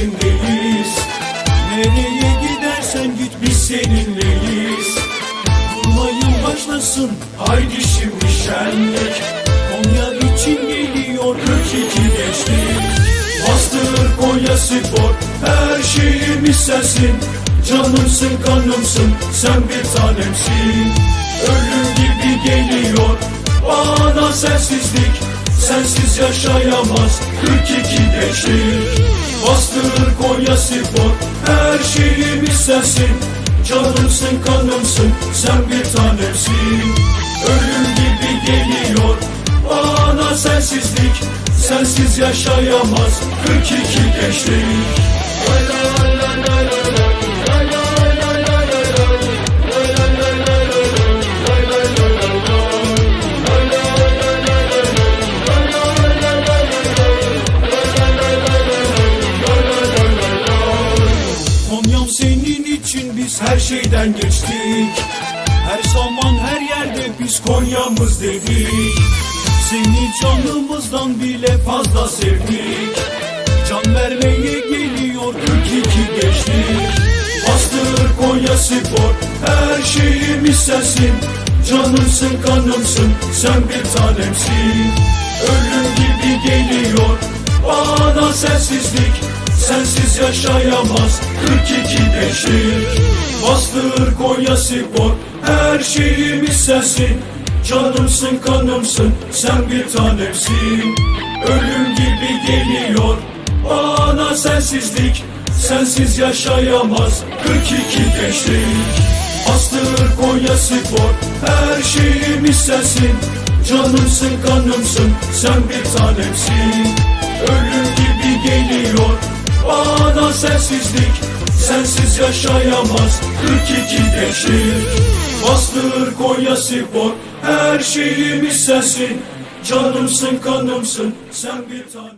peşindeyiz Nereye gidersen git biz seninleyiz. Vurmayın başlasın haydi şimdi şenlik. Konya için geliyor 42 gençlik. Bastır Konya spor her şeyimiz sensin. Canımsın kanımsın sen bir tanemsin. Ölüm gibi geliyor bana sensizlik. Sensiz yaşayamaz 42 gençlik. Bastır Konya Spor. Her şeyimiz sensin Canımsın kanımsın. Sen bir tanemsin Ölüm gibi geliyor. Bana sensizlik. Sensiz yaşayamaz. 42 gençlik biz her şeyden geçtik. Her zaman her yerde biz Konya'mız dedik. Seni canımızdan bile fazla sevdik. Can vermeye geliyor 42 geçtik Bastır Konya Spor Her şeyimiz sensin. Canımsın kanımsın Sen bir tanemsin. Ölüm gibi geliyor Bana sensizlik Sensiz yaşayamaz 42 gençlik Bastır Konya Spor Her şeyimiz sensin. Canımsın kanımsın Sen bir tanemsin. Ölüm gibi geliyor Bana sensizlik. Sensiz yaşayamaz 42 gençlik Bastır Konya Spor Her şeyimiz sensin. Canımsın kanımsın Sen bir tanemsin Bana sensizlik Sensiz yaşayamaz. 42 gençlik Bastır Konya Spor. Her şeyimiz sensin. Canımsın kanımsın. Sen bir tanem